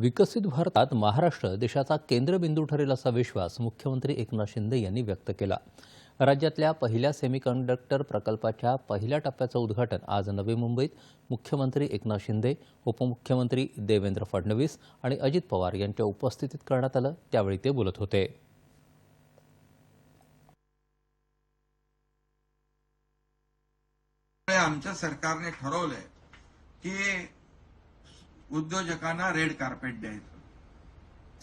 विकसित भारतात महाराष्ट्र देशाचा केंद्रबिंदू ठरेल असा विश्वास मुख्यमंत्री एकनाथ शिंदे यांनी व्यक्त केला. राज्यातल्या पहिल्या सेमीकंडक्टर प्रकल्पाच्या पहिल्या टप्प्याचं उद्घाटन आज नवी मुंबईत मुख्यमंत्री एकनाथ शिंदे उपमुख्यमंत्री देवेंद्र फडणवीस आणि अजित पवार यांच्या उपस्थितीत करण्यात आलं. त्यावेळी ते बोलत होते. आमच्या सरकारने ठरवलंय की उद्योजकांना रेड कार्पेट द्यायचं.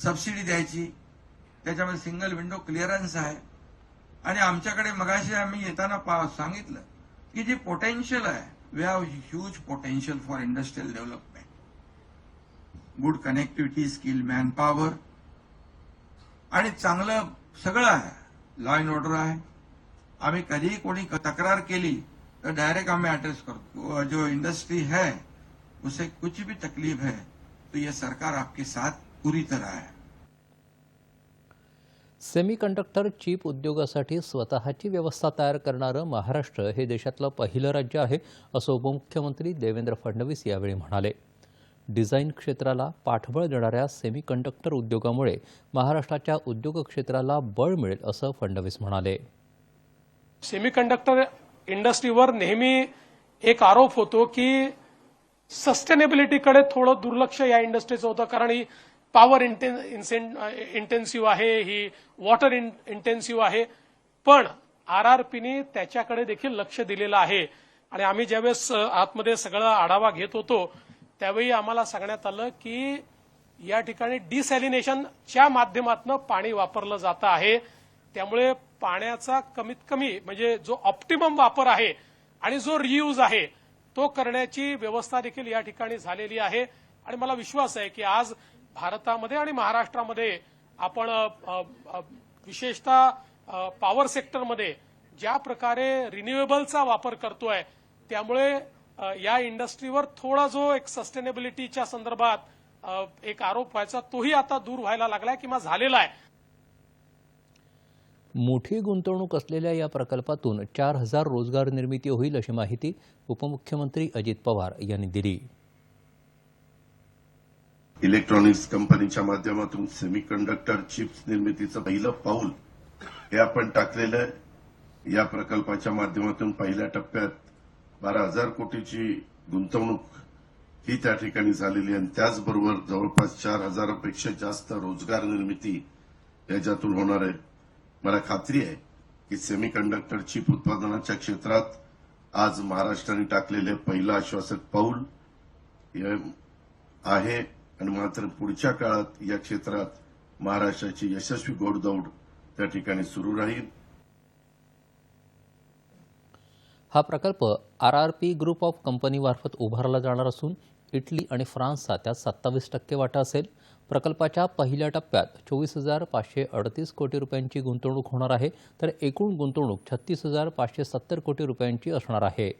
सबसिडी द्यायची. त्याच्यामध्ये सिंगल विंडो क्लिअरन्स आहे. आणि आमच्याकडे मगाशी आम्ही येताना पा- सांगितलं की जे पोटेन्शियल आहे we have huge potential for industrial development good connectivity skill manpower आणि चांगलं सगळं आहे. लॉ अँड ऑर्डर आहे. आम्ही कधीही कोणी तक्रार केली तर डायरेक्ट आम्ही एड्रेस करतो. जो इंडस्ट्री है उसे कुछ भी तकलीफ है तो ये सरकार आपके साथ पूरी तरह है। सेमीकंडक्टर चिप उद्योगासाठी स्वतःची व्यवस्था तयार करणारं महाराष्ट्र हे देशातलं पहिलं राज्य आहे असं उपमुख्यमंत्री देवेंद्र फडणवीस यावेळी म्हणाले. डिझाईन क्षेत्राला पाठबळ देणाऱ्या सेमीकंडक्टर उद्योगामुळे महाराष्ट्राच्या उद्योग क्षेत्राला बळ मिळेल असं फडणवीस म्हणाले. सेमीकंडक्टर इंडस्ट्रीवर नेहमी एक आरोप होतो की सस्टेनेबिलिटीकडे थोडं दुर्लक्ष या इंडस्ट्रीचं होतं कारण ही पॉवर इंटेन्सिव्ह आहे ही वॉटर इंटेन्सिव्ह आहे. पण आर आर पीने त्याच्याकडे देखील लक्ष दिलेलं आहे. आणि आम्ही ज्यावेळेस आतमध्ये सगळा आढावा घेत होतो त्यावेळी आम्हाला सांगण्यात आलं की या ठिकाणी डिसॅलिनेशनच्या माध्यमातून पाणी वापरलं जातं आहे. त्यामुळे पाण्याचा कमीत कमी म्हणजे जो ऑप्टिमम वापर आहे आणि जो रियूज आहे तो करण्याची व्यवस्था देखील या ठिकाणी झालेली आहे. आणि मला विश्वास आहे की आज भारतामध्ये आणि महाराष्ट्रामध्ये आपण विशेषतः पॉवर सेक्टरमध्ये ज्या प्रकारे रिन्युएबलचा वापर करतोय त्यामुळे या इंडस्ट्रीवर थोडा जो एक सस्टेनेबिलिटीच्या संदर्भात एक आरोप व्हायचा तोही आता दूर व्हायला लागलाय किंवा झालेला आहे. मोठी गुंतवणूक असलेल्या या प्रकल्पातून चार हजार रोजगार निर्मिती होईल अशी माहिती उपमुख्यमंत्री अजित पवार यांनी दिली. इलेक्ट्रॉनिक्स कंपनीच्या माध्यमातून सेमीकंडक्टर चिप्स निर्मितीचं पहिलं पाऊल हे आपण टाकलेलं आहे. या प्रकल्पाच्या माध्यमातून पहिल्या टप्प्यात बारा हजार कोटीची गुंतवणूक ही त्या ठिकाणी झालेली आहे. आणि त्याचबरोबर जवळपास चार हजारापेक्षा जास्त रोजगार निर्मिती याच्यातून होणार आहे. मला खात्री आहे की सेमीकंडक्टर चिप उत्पादनाच्या क्षेत्रात आज महाराष्ट्राने टाकलेले पहिलं आश्वासक पाऊल आहे आणि मात्र पुढच्या काळात या क्षेत्रात महाराष्ट्राची यशस्वी घोडदौड त्या ठिकाणी सुरू राहील. हा प्रकल्प R R P group of कंपनीमार्फत उभारला जाणार असून इटली आणि फ्रान्सचा त्यात सत्तावीस टक्के वाटा असेल. प्रकल्पाच्या पहिल्या टप्प्यात चोवीस हजार पाचशे अडतीस कोटी रुपयांची गुंतवणूक होणार आहे. तर एकूण गुंतवणूक छत्तीस हजार पाचशे सत्तर कोटी रुपयांची असणार आहे.